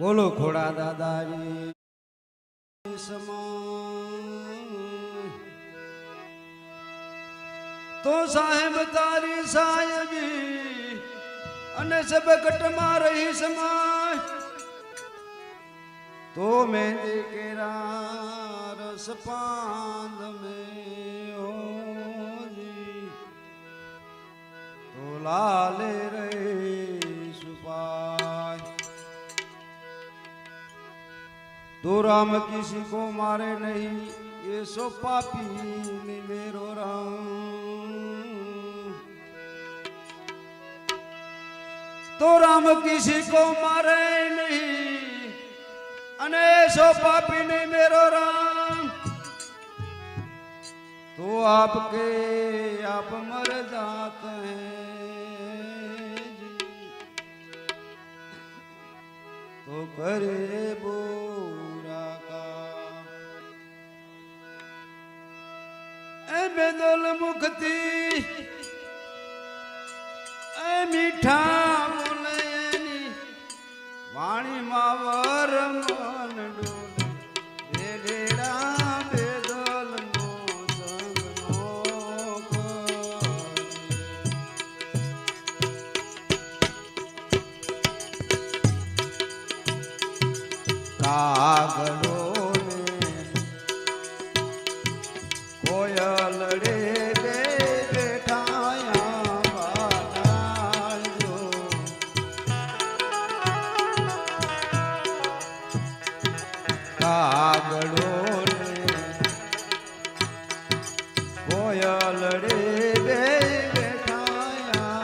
બોલો ખોડા દાદાજી. તો સાહેબ તારી સાહેબી અને સબકટમાં રહી સમાય. તો મેં કેરા રસ પાંદ મેં તો લાલે રહી तो राम किसी को मारे नहीं ये सो पापी मेरो राम तो राम किसी को मारे नहीं अने सो पापी ने मेरो राम तो आपके आप मर जाते हैं तो करे बो બેદલ મુખતી એ મીઠા બોલેની વાણી માં વર મન ડોલા બેદલ કાગડો કાગડો કોયલ રે બે બેઠાયા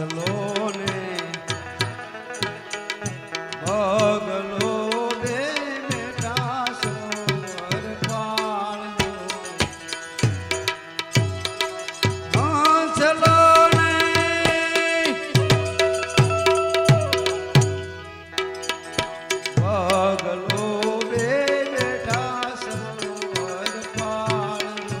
આંચલો ને પગલો બે બેટા સરોવર પાળજો. આંચલો ને પગલો બે બેટા સરોવર પાળજો.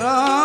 Ram.